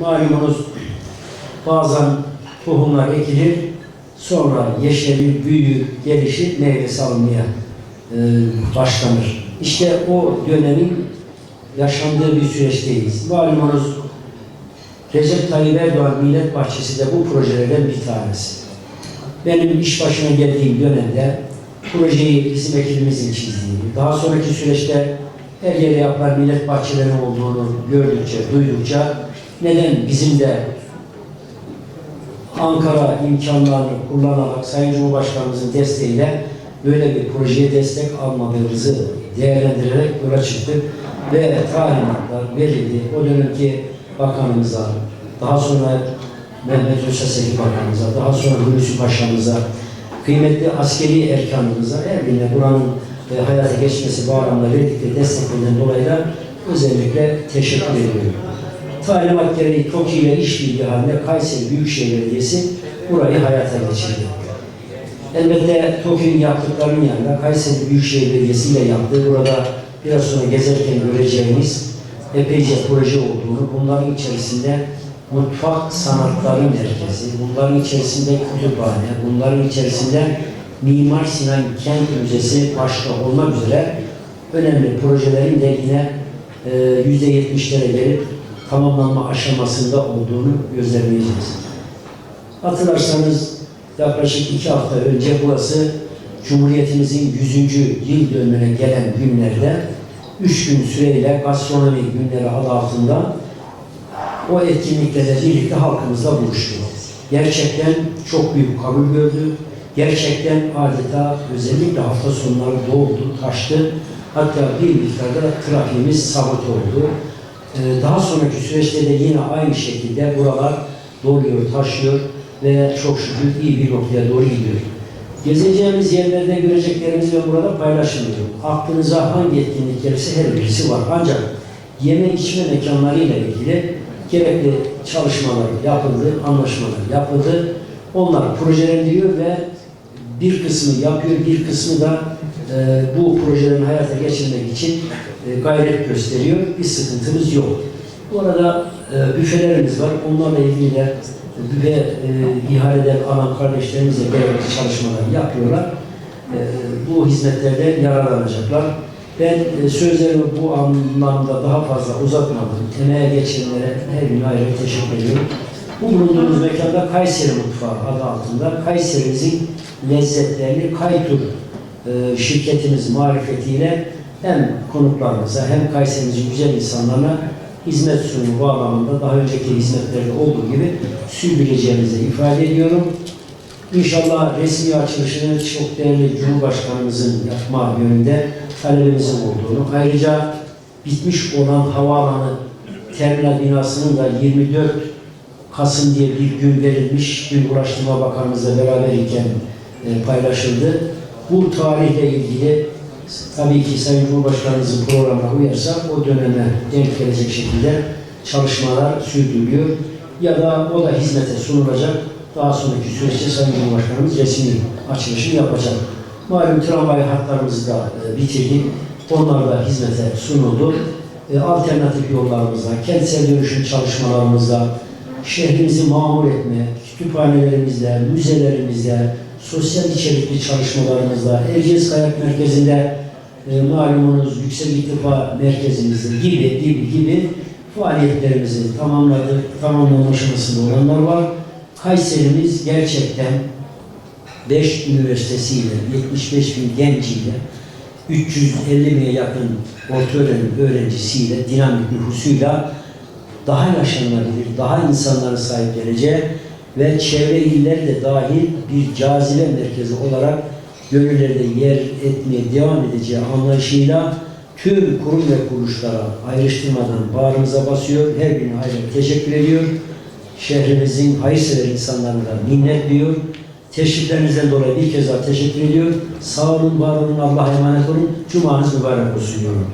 malumunuz bazen tohumlar ekilir, sonra yeşerir, büyür, gelişir, meyvesi almaya e, başlanır. İşte o dönemin yaşandığı bir süreçteyiz. Malumunuz Recep Tayyip Erdoğan Millet Bahçesi de bu projelerden bir tanesi. Benim iş başına geldiğim dönemde projeyi bizim ekibimizin çizdiğini, daha sonraki süreçte her yere yapılan millet bahçelerinin olduğunu gördükçe, duydukça neden bizim de Ankara imkanlarını kullanarak Sayın Cumhurbaşkanımızın desteğiyle böyle bir projeye destek almadığımızı değerlendirerek yola çıktık ve talimatlar verildi. O dönemki bakanımıza, daha sonra Mehmet Özseseki Bakanımıza, daha sonra Hulusi Paşa'mıza, kıymetli askeri erkanımıza her birine buranın e, hayata geçmesi bağlamında verdikleri desteklerden dolayı da özellikle teşekkür ediyorum. Talimat gereği TOKİ ile işbirliği halinde Kayseri Büyükşehir Belediyesi burayı hayata geçirdi. Elbette TOKİ'nin yaptıklarının yanında Kayseri Büyükşehir Belediyesi ile yaptığı burada biraz sonra gezerken göreceğimiz epeyce proje olduğunu, bunların içerisinde mutfak sanatları merkezi, bunların içerisinde kütüphane, bunların içerisinde Mimar Sinan Kent Müzesi başta olmak üzere önemli projelerin de yine e, yüzde yetmişlere gelip tamamlanma aşamasında olduğunu gözlemleyeceğiz. Hatırlarsanız yaklaşık iki hafta önce burası Cumhuriyetimizin 100. yıl dönümüne gelen günlerde üç gün süreyle gastronomi günleri adı altında o etkinliklerle birlikte halkımızla buluştu. Gerçekten çok büyük kabul gördü. Gerçekten adeta özellikle hafta sonları doldu, taştı. Hatta bir miktarda trafiğimiz sabit oldu. Ee, Daha sonraki süreçte de yine aynı şekilde buralar doluyor, taşıyor ve çok şükür iyi bir noktaya doğru gidiyor. Gezeceğimiz yerlerde göreceklerimizi ben burada paylaşmıyorum. Aklınıza hangi etkinlik gelirse her birisi var. Ancak yeme içme mekanlarıyla ilgili gerekli çalışmalar yapıldı, anlaşmalar yapıldı. Onlar projelendiriyor ve bir kısmı yapıyor, bir kısmı da e, bu projelerin hayata geçirmek için e, gayret gösteriyor. Bir sıkıntımız yok. Bu arada e, büfelerimiz var. Onlarla ilgili de büfe e, ihaleden alan kardeşlerimizle gerekli çalışmalar yapıyorlar. E, bu hizmetlerden yararlanacaklar. Ben e, sözlerimi bu anlamda daha fazla uzatmadım. Emeğe geçenlere her gün ayrı teşekkür ediyorum. Bu bulunduğumuz mekanda Kayseri Mutfağı adı altında Kayserimizin lezzetlerini Kaytur e, şirketimiz marifetiyle hem konuklarımıza hem Kayserimizin güzel insanlarına hizmet sunumu bağlamında daha önceki hizmetlerde olduğu gibi sürdüreceğimizi ifade ediyorum. İnşallah resmi açılışını çok değerli Cumhurbaşkanımızın yapma yönünde talebimizin olduğunu, ayrıca bitmiş olan havaalanı terminal binasının da 24 Kasım diye bir gün verilmiş, dün Ulaştırma Bakanımızla beraber iken e, paylaşıldı. Bu tarihle ilgili tabii ki Sayın Cumhurbaşkanımızın programına uyarsa o döneme denk gelecek şekilde çalışmalar sürdürülüyor. Ya da o da hizmete sunulacak. Daha sonraki süreçte Sayın Cumhurbaşkanımız resmi açılışını yapacak. Malum tramvay hatlarımızı da e, bitirdik. Onlar da hizmete sunuldu. E, alternatif yollarımızda, kentsel dönüşüm çalışmalarımızda, şehrimizi mamur etme, kütüphanelerimizde, müzelerimizde, sosyal içerikli çalışmalarımızda, Erciyes Kayak Merkezi'nde e, malumunuz Yüksek İrtifa Merkezimizde gibi gibi gibi faaliyetlerimizi tamamladık, tamamlama aşamasında olanlar var. Kayserimiz gerçekten 5 üniversitesiyle, 75 bin genciyle, 350 bine yakın orta öğrenim öğrencisiyle, dinamik nüfusuyla daha yaşanılabilir, daha insanlara sahipleneceği ve çevre iller de dahil bir cazibe merkezi olarak gönüllerde yer etmeye devam edeceği anlayışıyla tüm kurum ve kuruluşlara ayrıştırmadan bağrımıza basıyor. Her birine ayrı teşekkür ediyor. Şehrimizin hayırsever insanlarına minnet diyor. Teşriflerinizden dolayı bir kez daha teşekkür ediyor. Sağ olun, var olun, Allah'a emanet olun. Cumanız mübarek olsun diyorum.